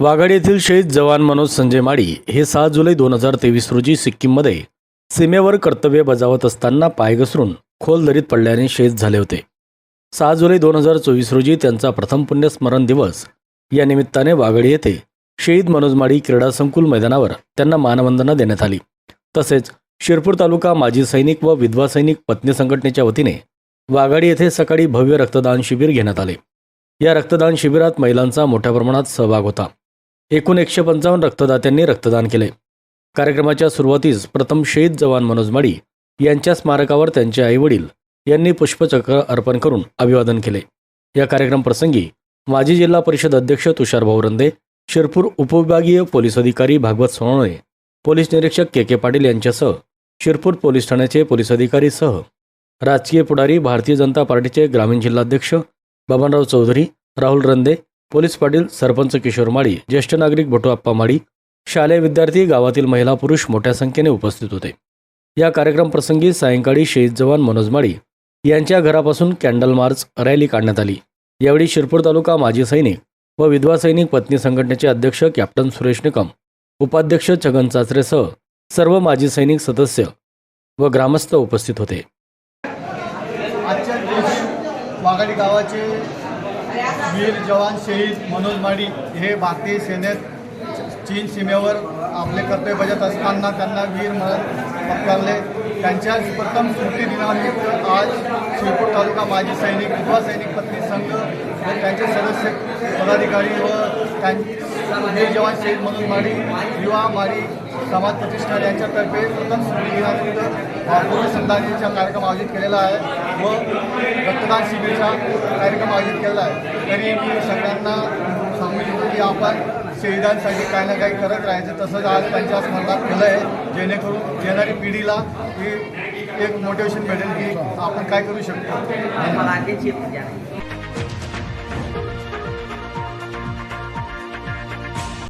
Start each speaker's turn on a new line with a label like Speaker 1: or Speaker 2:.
Speaker 1: वाघाड येथील शहीद जवान मनोज संजय माळी हे सहा जुलै दोन हजार तेवीस रोजी सिक्कीममध्ये सीमेवर कर्तव्य बजावत असताना पाय घसरून खोल दरीत पडल्याने शहीद झाले होते. सहा जुलै दोन हजार चोवीस रोजी त्यांचा प्रथम पुण्यस्मरण दिवस या निमित्ताने वाघाडी येथे शहीद मनोज माळी क्रीडा संकुल मैदानावर त्यांना मानवंदना देण्यात आली. तसेच शिरपूर तालुका माजी सैनिक व विधवा सैनिक पत्नी संघटनेच्या वतीने वाघाडी येथे सकाळी भव्य रक्तदान शिबिर घेण्यात आले. या रक्तदान शिबिरात महिलांचा मोठ्या प्रमाणात सहभाग होता. एकूण एकशे पंचावन्न रक्तदात्यांनी रक्तदान केले. कार्यक्रमाच्या सुरुवातीस प्रथम शहीद जवान मनोज माडी यांच्या स्मारकावर त्यांचे आईवडील यांनी पुष्पचक्र अर्पण करून अभिवादन केले. या कार्यक्रम प्रसंगी माजी जिल्हा परिषद अध्यक्ष तुषार भाऊरंदे शिरपूर उपविभागीय पोलीस अधिकारी भागवत सोनवणे पोलीस निरीक्षक के के पाटील यांच्यासह शिरपूर पोलीस ठाण्याचे पोलीस अधिकारी सह राजकीय पुढारी भारतीय जनता पार्टीचे ग्रामीण जिल्हाध्यक्ष बबनराव चौधरी राहुल रंदे पोलीस पाटील सरपंच किशोर माळी ज्येष्ठ नागरिक बटुआप्पा माळी शालेय विद्यार्थी गावातील महिला पुरुष मोठ्या संख्येने उपस्थित होते. या कार्यक्रम प्रसंगी सायंकाळी शहीद जवान मनोज माळी यांच्या घरापासून कॅन्डल मार्च रॅली काढण्यात आली. यावेळी शिरपूर तालुका माजी सैनिक व विधवा सैनिक पत्नी संघटनेचे अध्यक्ष कॅप्टन सुरेश निकम उपाध्यक्ष छगन चाचरेसह सर्व माजी सैनिक सदस्य व ग्रामस्थ उपस्थित होते.
Speaker 2: वाघाडी गावाचे वीर जवान शहीद मनोज माडी हे भारतीय सेनेत चीन सीमेवर आपले कर्तव्य बजावत असताना त्यांना वीर म्हणून पत्कारले. त्यांच्या प्रथम स्मृती दिनानिमित्त आज शिरपूर तालुका माजी सैनिक युवा सैनिक पत्नी संघ व त्यांचे सदस्य पदाधिकारी व त्यां वीर जवान शहीद मनोज माडी युवा माडी समाज प्रतिष्ठान यांच्यातर्फे प्रथम स्मृती दिनानिमित्त पूर्णसंधानीचा कार्यक्रम आयोजित केलेला आहे व रक्तदान शिबिरचा कार्यक्रम आयोजित केलेला आहे. तरी मी सगळ्यांना सांगू इच्छितो की आपण शहीदांसाठी काही ना काही करत राहायचं. तसंच आज त्यांच्या स्मरणात केलं आहे जेणेकरून येणारी पिढीला ही एक मोटिवेशन भेटेल की आपण काय करू शकतो.